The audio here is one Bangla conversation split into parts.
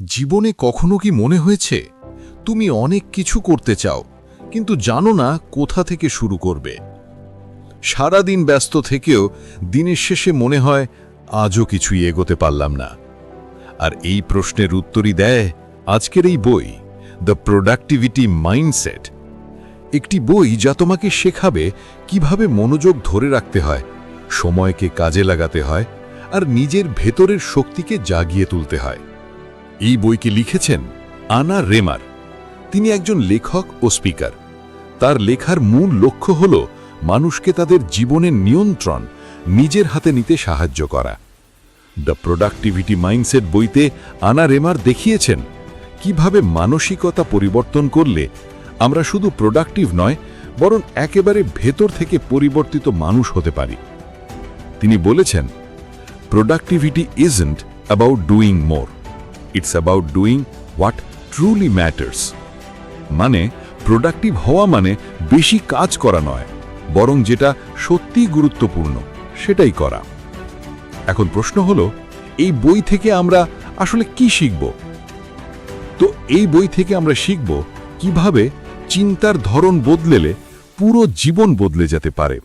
জীবনে কখনো কি মনে হয়েছে, তুমি অনেক কিছু করতে চাও, কিন্তু জানো না কোথা থেকে শুরু করবে। সারাদিন ব্যস্ত থেকেও দিনের শেষে মনে হয় আজও কিছুই এগোতে পারলাম না। আর এই প্রশ্নের উত্তরই দেয় আজকের এই বই দ্য প্রোডাক্টিভিটি মাইন্ডসেট একটি বই যা তোমাকে শেখাবে কীভাবে মনোযোগ ধরে রাখতে হয়, সময়কে কাজে লাগাতে হয়, আর নিজের ভেতরের শক্তিকে জাগিয়ে তুলতে হয়। এই বইকে লিখেছেন আনা রেমার। তিনি একজন লেখক ও স্পিকার। তার লেখার মূল লক্ষ্য হল মানুষকে তাদের জীবনের নিয়ন্ত্রণ নিজের হাতে নিতে সাহায্য করা। দ্য প্রোডাক্টিভিটি মাইন্ডসেট বইতে আনা রেমার দেখিয়েছেন কীভাবে মানসিকতা পরিবর্তন করলে আমরা শুধু প্রোডাক্টিভ নয়, বরং একেবারে ভেতর থেকে পরিবর্তিত মানুষ হতে পারি। তিনি বলেছেন productivity isn't about doing more it's about doing what truly matters মানে প্রোডাক্টিভ হওয়া মানে বেশি কাজ করা নয়, বরং যেটা সত্যিই গুরুত্বপূর্ণ, সেটাই করা। এখন প্রশ্ন হলো, এই বই থেকে আমরা আসলে কি শিখব? তো এই বই থেকে আমরা শিখব কীভাবে চিন্তার ধরন বদলেলে পুরো জীবন বদলে যেতে পারে।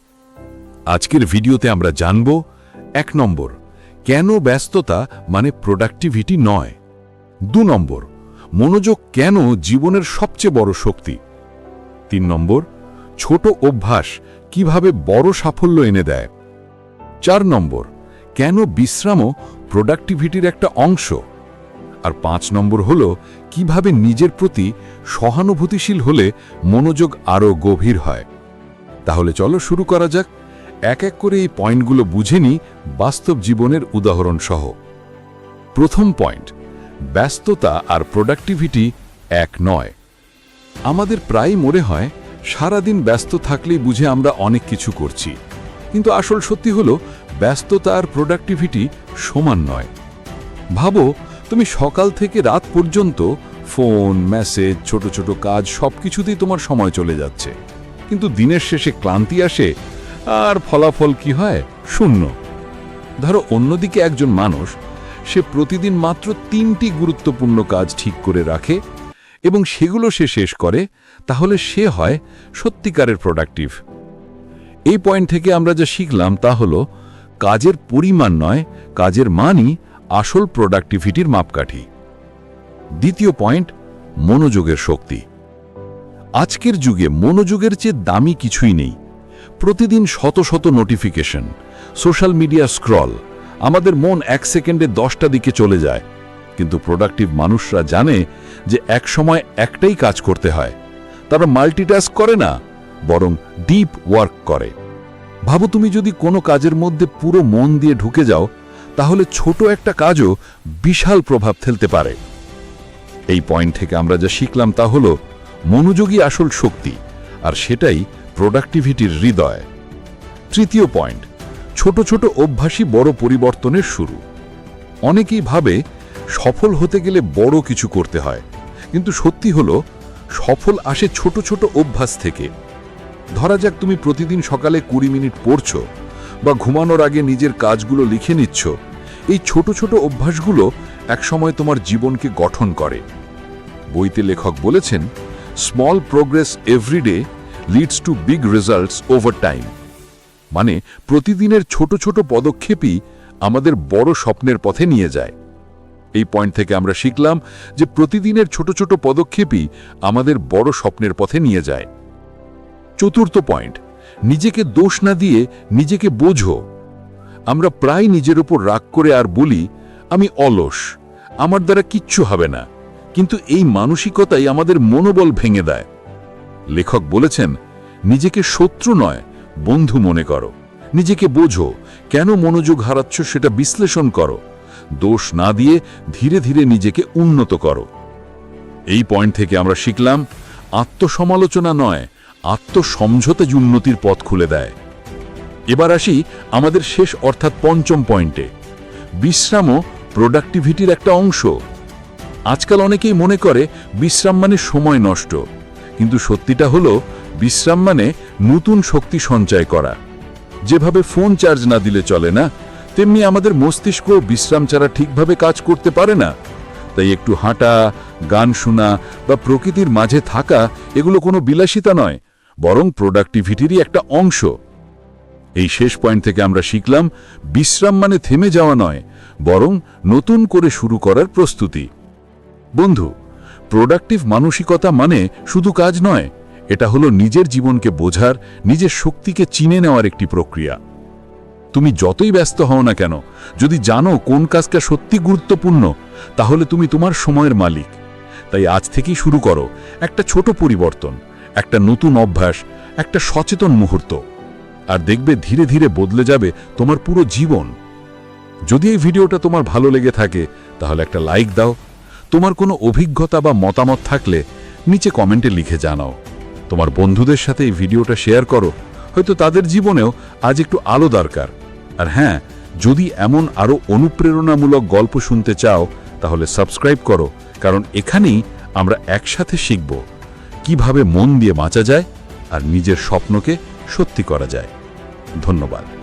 আজকের ভিডিওতে আমরা জানব, এক নম্বর, কেন ব্যস্ততা মানে প্রোডাক্টিভিটি নয়? দু নম্বর, মনোযোগ কেন জীবনের সবচেয়ে বড় শক্তি? তিন নম্বর, ছোট অভ্যাস কীভাবে বড় সাফল্য এনে দেয়? চার নম্বর, কেন বিশ্রামও প্রোডাক্টিভিটির একটা অংশ? আর পাঁচ নম্বর হল, কীভাবে নিজের প্রতি সহানুভূতিশীল হলে মনোযোগ আরও গভীর হয়? তাহলে চলো শুরু করা যাক। এক এক করে এই পয়েন্টগুলো বুঝে নিই বাস্তব জীবনের উদাহরণ সহ প্রথম পয়েন্ট ব্যস্ততা আর প্রোডাক্টিভিটি এক নয়। আমাদের প্রায় মনে হয়, সারাদিন ব্যস্ত থাকলেই বুঝে আমরা অনেক কিছু করছি। কিন্তু আসল সত্যি হলো, ব্যস্ততা আর প্রোডাক্টিভিটি সমান নয়। ভাবো, তুমি সকাল থেকে রাত পর্যন্ত ফোন, মেসেজ, ছোট ছোট কাজ সব কিছুতেই তোমার সময় চলে যাচ্ছে। কিন্তু দিনের শেষে ক্লান্তি আসে, আর ফলাফল কি হয়? শূন্য। ধরো অন্যদিকে একজন মানুষ সে প্রতিদিন মাত্র তিনটি গুরুত্বপূর্ণ কাজ ঠিক করে রাখে এবং সেগুলো সে শেষ করে, তাহলে সে হয় সত্যিকারের প্রোডাক্টিভ এই পয়েন্ট থেকে আমরা যা শিখলাম তা হলো, কাজের পরিমাণ নয়, কাজের মানই আসল প্রোডাক্টিভিটির মাপকাঠি। দ্বিতীয় পয়েন্ট মনোযোগের শক্তি। আজকের যুগে মনোযোগের চেয়ে দামি কিছুই নেই। প্রতিদিন শত শত নোটিফিকেশন সোশ্যাল মিডিয়া স্ক্রল আমাদের মন এক সেকেন্ডে দশটা দিকে চলে যায়। কিন্তু প্রোডাক্টিভ মানুষরা জানে যে এক সময় একটাই কাজ করতে হয়। তারা মাল্টিটাস্ক করে না, বরং ডিপ ওয়ার্ক করে। ভাবো তুমি যদি কোনো কাজের মধ্যে পুরো মন দিয়ে ঢুকে যাও, তাহলে ছোট একটা কাজও বিশাল প্রভাব ফেলতে পারে। এই পয়েন্ট থেকে আমরা যা শিখলাম তা হলো মনোযোগী আসল শক্তি, আর সেটাই প্রোডাক্টিভিটির হৃদয়। তৃতীয় পয়েন্ট ছোট ছোট অভ্যাসই বড় পরিবর্তনের শুরু। অনেকেই ভাবে সফল হতে গেলে বড় কিছু করতে হয়, কিন্তু সত্যি হলো, সফল আসে ছোট ছোট অভ্যাস থেকে। ধরা যাক তুমি প্রতিদিন সকালে কুড়ি মিনিট পড়ছো বা ঘুমানোর আগে নিজের কাজগুলো লিখে নিচ্ছ, এই ছোট ছোট অভ্যাসগুলো একসময় তোমার জীবনকে গঠন করে। বইতে লেখক বলেছেন small progress everyday leads to big results over time মানে প্রতিদিনের ছোট ছোট পদক্ষেপই আমাদের বড় স্বপ্নের পথে নিয়ে যায়। এই পয়েন্ট থেকে আমরা শিখলাম যে প্রতিদিনের ছোট ছোট পদক্ষেপই আমাদের বড় স্বপ্নের পথে নিয়ে যায়। চতুর্থ পয়েন্ট নিজেকে দোষ না দিয়ে নিজেকে বোঝো। আমরা প্রায় নিজের উপর রাগ করে আর বলি, আমি অলস, আমার দ্বারা কিচ্ছু হবে না। কিন্তু এই মানসিকতাই আমাদের মনোবল ভেঙে দেয়। লেখক বলেছেন, নিজেকে শত্রু নয় বন্ধু মনে করো। নিজেকে বোঝো, কেন মনোযোগ হারাচ্ছ সেটা বিশ্লেষণ করো। দোষ না দিয়ে ধীরে ধীরে নিজেকে উন্নত করো। এই পয়েন্ট থেকে আমরা শিখলাম, আত্মসমালোচনা নয় আত্মসমঝোতে উন্নতির পথ খুলে দেয়। এবার আসি আমাদের শেষ অর্থাৎ পঞ্চম পয়েন্টে বিশ্রামও প্রোডাক্টিভিটির একটা অংশ। আজকাল অনেকেই মনে করে বিশ্রাম মানে সময় নষ্ট, কিন্তু সত্যিটা হলো বিশ্রাম মানে নতুন শক্তি সঞ্চয় করা। যেভাবে ফোন চার্জ না দিলে চলে না, তেমনি আমাদের মস্তিষ্ক বিশ্রাম ছাড়া ঠিকভাবে কাজ করতে পারে না। তাই একটু হাঁটা, গান শোনা বা প্রকৃতির মাঝে থাকা এগুলো কোনো বিলাসিতা নয়, বরং প্রোডাক্টিভিটিরই একটা অংশ। এই শেষ পয়েন্ট থেকে আমরা শিখলাম, বিশ্রাম মানে থেমে যাওয়া নয়, বরং নতুন করে শুরু করার প্রস্তুতি। বন্ধু প্রোডাক্টিভ মানসিকতা মানে শুধু কাজ নয় এটা হলো নিজের জীবনকে বোঝার, নিজের শক্তিকে চিনে নেওয়ার একটি প্রক্রিয়া। তুমি যতই ব্যস্ত হও না কেন, যদি জানো কোন কাজটা সত্যি গুরুত্বপূর্ণ, তাহলে তুমি তোমার সময়ের মালিক। তাই আজ থেকেই শুরু করো একটা ছোট পরিবর্তন, একটা নতুন অভ্যাস, একটা সচেতন মুহূর্ত। আর দেখবে ধীরে ধীরে বদলে যাবে তোমার পুরো জীবন। যদি এই ভিডিওটা তোমার ভালো লেগে থাকে, তাহলে একটা লাইক দাও। তোমার কোনো অভিজ্ঞতা বা মতামত থাকলে নিচে কমেন্টে লিখে জানাও। তোমার বন্ধুদের সাথে এই ভিডিওটা শেয়ার করো। হয়তো তাদের জীবনেও আজ একটু আলো দরকার। আর হ্যাঁ যদি এমন আরও অনুপ্রেরণামূলক গল্প শুনতে চাও, তাহলে সাবস্ক্রাইব করো, কারণ এখানেই আমরা একসাথে শিখব কীভাবে মন দিয়ে বাঁচা যায় আর নিজের স্বপ্নকে সত্যি করা যায়। ধন্যবাদ।